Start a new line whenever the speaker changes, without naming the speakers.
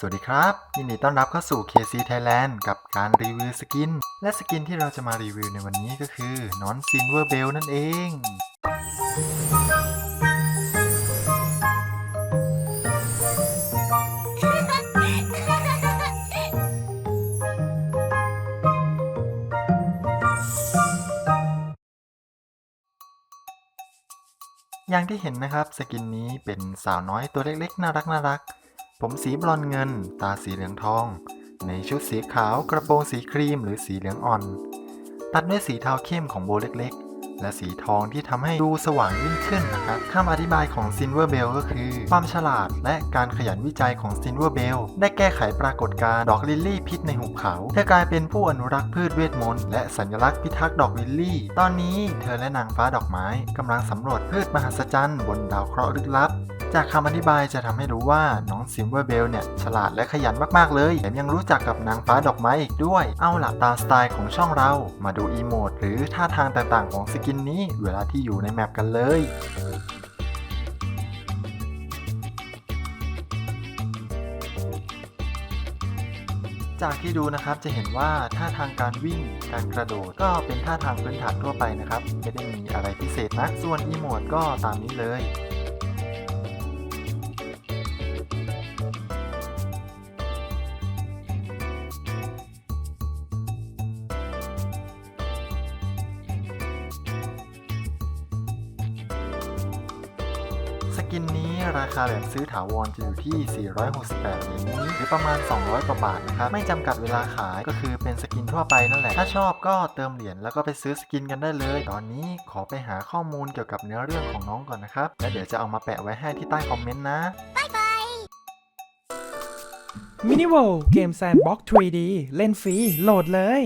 สวัสดีครับยินดีต้อนรับเข้าสู่ KC Thailand กับการรีวิวสกิน และสกินที่เราจะมารีวิวในวันนี้ก็คือนอนซินเวอร์เบลนั่นเอง อย่างที่เห็นนะครับ สกินนี้เป็นสาวน้อยตัวเล็กๆ น่ารักน่ารัก ผมสีบลอนเงิน ตาสีเหลืองทอง ในชุดสีขาวกระโปรงสีครีมหรือสีเหลืองอ่อน ตัดด้วยสีเทาเข้มของโบเล็กๆ และสีทองที่ทำให้ดูสว่างยิ่งขึ้นนะครับคำอธิบายของ Silver Bell ก็คือ ความฉลาดและการขยันวิจัยของ Silver Bell ได้แก้ไขปรากฏการณ์ดอกลิลลี่พิษในหุบเขาเธอกลายเป็นผู้อนุรักษ์พืชเวทมนต์และสัญลักษณ์พิทักษ์ดอกลิลลี่ ตอนนี้เธอและนางฟ้าดอกไม้กำลังสำรวจพืชมหัศจรรย์บนดาวเคราะห์ลึกลับ จากคำอธิบายจะทำให้รู้ว่าน้องซิมเวอร์เบลเนี่ยฉลาดและขยันมากๆเลยแถมยังรู้จักกับนางฟ้าดอกไม้อีกด้วย เอาล่ะตามสไตล์ของช่องเรา มาดูอีโมดหรือท่าทางต่างๆของสกินนี้เวลาที่อยู่ในแมปกันเลยจากที่ดูนะครับจะเห็นว่าท่าทางการวิ่งการกระโดดก็เป็นท่าทางพื้นฐานทั่วไปนะครับ ไม่ได้มีอะไรพิเศษนะส่วนอีโมดก็ตามนี้เลย สกินนี้ราคาแบบซื้อถาวรจะอยู่ที่ 468เหรียญนี้หรือประมาณ 200กว่าบาทนะครับไม่จำกัดเวลาขายก็คือเป็นสกินทั่วไปนั่นแหละ ถ้าชอบก็เติมเหรียญแล้วก็ไปซื้อสกินกันได้เลย ตอนนี้ขอไปหาข้อมูลเกี่ยวกับเนื้อเรื่องของน้องก่อนนะครับแล้วเดี๋ยวจะเอามาแปะไว้ให้ที่ใต้คอมเมนต์นะ
มินิ w o r l d เกมแซนบ็อก 3D เล่นฟรีโหลดเลย